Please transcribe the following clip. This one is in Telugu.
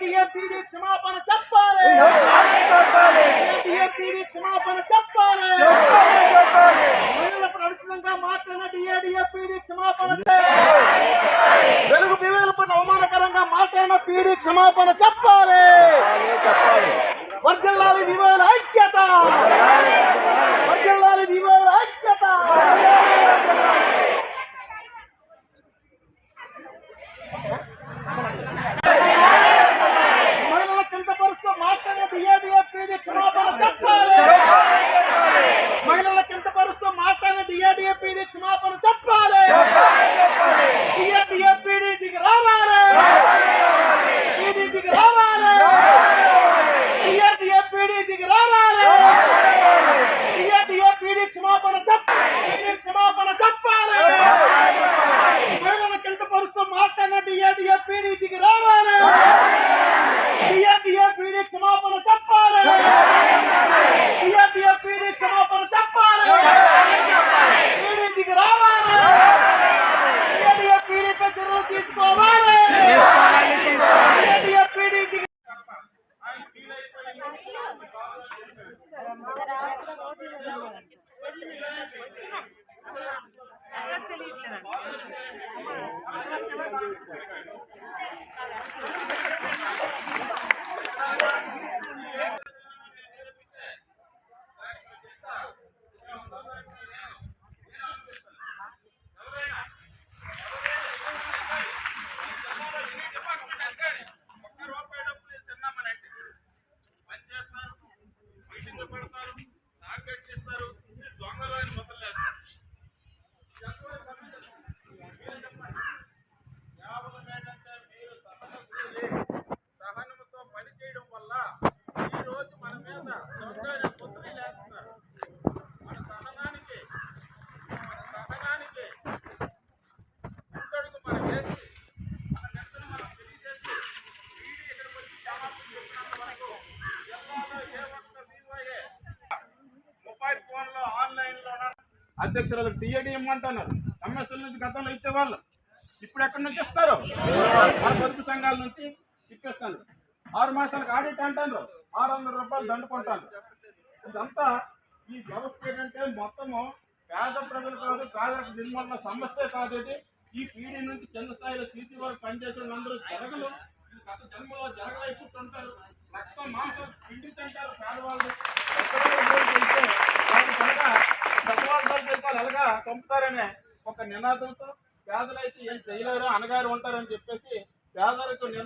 డిఎంపీడీ క్షమాపణ చెప్పాలి. డిఎంపీడీ క్షమాపణ చెప్పాలి. మహిళలపై అనుచితంగా మాట్లాడిన డిఏడిఎఫ్పీడీ క్షమాపణ తెలుగు పిల్లలపై అవమానకరంగా మాట్లాడిన పీడీ క్షమాపణ చెప్పాలి. డిఏడిఎఫ్పీడీ దిగి రావాలి డిఏడిఎఫ్పీడీ క్షమాపణ చెప్పాలి డిఏడిఎఫ్పీడీ క్షమాపణ చెప్పాలి పీడీ దిగి రావాలి డిఏడిఎఫ్పీడీపై చర్యలు తీసుకోవాలి డిఏడిఎఫ్పీడీ దిగి సహనంతో అధ్యక్షురాలు టీఏడీ ఇమ్మంటున్నారు ఎంఎస్ఎల్ నుంచి గతంలో ఇచ్చేవాళ్ళు. ఇప్పుడు ఎక్కడి నుంచి ఇస్తారు? మన పొదుపు సంఘాల నుంచి ఇప్పిస్తాను ఆరు మాసాలకు ఆడిట్ అంటారు. ఆరు వందల రూపాయలు దండుకుంటాను ఇదంతా ఈ వ్యవస్థ ఏంటంటే మొత్తము పేద ప్రజలు కాదు పేదలకు నిర్మూలన సమస్య కాదు ఇది. ఈ పీడీ నుంచి కింద స్థాయిలో సీసీ వరకు పనిచేసే వాళ్ళందరూ జరగలు గత జన్మలో జరగలే పుట్టుంటారు. రక్తం మాంసం పిండి తింటారు పేదవాళ్ళు. రూపాయలు జోలికి ఎలాగా చంపుతారనే ఒక నినాదంతో పేదలైతే ఏం చేయలేరు? అనగారు ఉంటారని చెప్పేసి పేదలకు నిర్మాణం